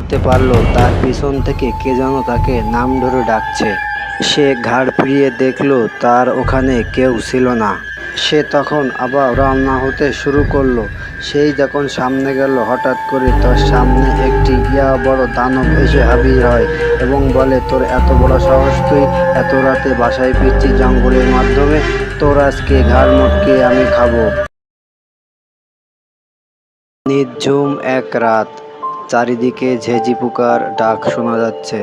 করতে পারল, তার পিছন থেকে কে যেন তাকে নাম ধরে ডাকছে। সে ঘাড় ফিরিয়ে দেখল, তার ওখানে কেউ ছিল না। সে তখন আবার রওনা হতে শুরু করল। সেই যখন সামনে গেল, হঠাৎ করে তার সামনে একটি ইয়া বড় দানব এসে হাজির হয় এবং বলে, তোর এত বড় সাহস তুই, এত রাতে বাসায় ফিরছি জঙ্গলের মাধ্যমে, তোর আজকে ঘাড় মটকে আমি খাব। নির্ঝুম এক রাত। চারিদিকে ঝেঁঝি পোকার ডাক শোনা যাচ্ছে।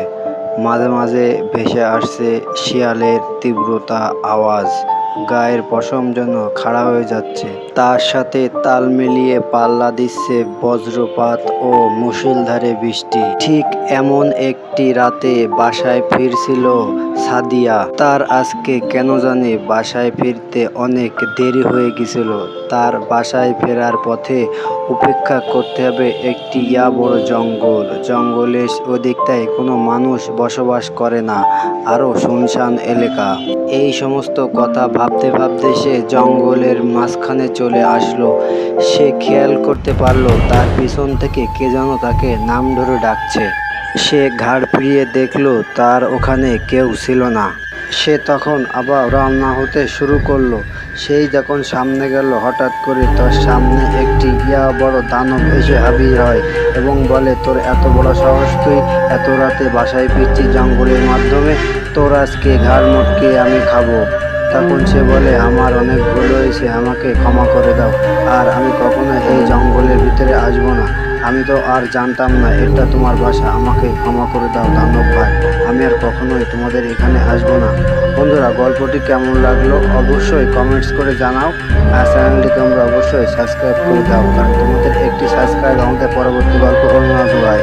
মাঝে মাঝে ভেসে আসছে শিয়ালের তীব্রতা আওয়াজ। গায়ের পশম যেন খাড়া হয়ে যাচ্ছে। তার সাথে তাল মিলিয়ে পাল্লা দিচ্ছে বজ্রপাত ও মুষলধারে বৃষ্টি। ঠিক এমন একটি রাতে বাসায় ফিরছিল সাদিয়া। তার আজকে কেন জানি বাসায় ফিরতে অনেক দেরি হয়ে গেছিল। তার বাসায় ফেরার পথে উপেক্ষা করতে হবে একটি ইয়া বড় জঙ্গল। জঙ্গলের ওদিকটায় কোনো মানুষ বসবাস করে না। আরও শুনশান এলাকা। এই সমস্ত কথা ভাবতে ভাবতে সে জঙ্গলের মাঝখানে চলে আসলো। সে খেয়াল করতে পারল, তার পিছন থেকে কে যেন তাকে নাম ধরে ডাকছে। সে ঘাড় ফিরিয়ে দেখল, তার ওখানে কেউ ছিল না। সে তখন আবার রওনা হতে শুরু করল। সেই যখন সামনে গেল, হঠাৎ করে তার সামনে একটি ইয়া বড় দানব এসে হাজির হয় এবং বলে, তোর এত বড় সাহস তুই, এত রাতে বাসায় ফিরছি জঙ্গলের মাধ্যমে, তোর আজকে ঘাড় মটকে আমি খাব। তখন সে বলে, আমার অনেক ভুল হয়েছে, আমাকে ক্ষমা করে দাও। আর আমি কখনো এই জঙ্গলের ভিতরে আসব না। আমি তো আর জানতাম না, এটা তোমার বাসা। আমাকে ক্ষমা করে দাও, দানব ভাই। আমি আর কখনোই তোমাদের এখানে আসব না। বন্ধুরা, গল্পটি কেমন লাগল অবশ্যই কমেন্টস করে জানাও। আর চ্যানেলটি তোমরা অবশ্যই সাবস্ক্রাইব করে দাও, কারণ তোমাদের একটি সাবস্ক্রাইব আমাদের পরবর্তী গল্প অন্য ভাই।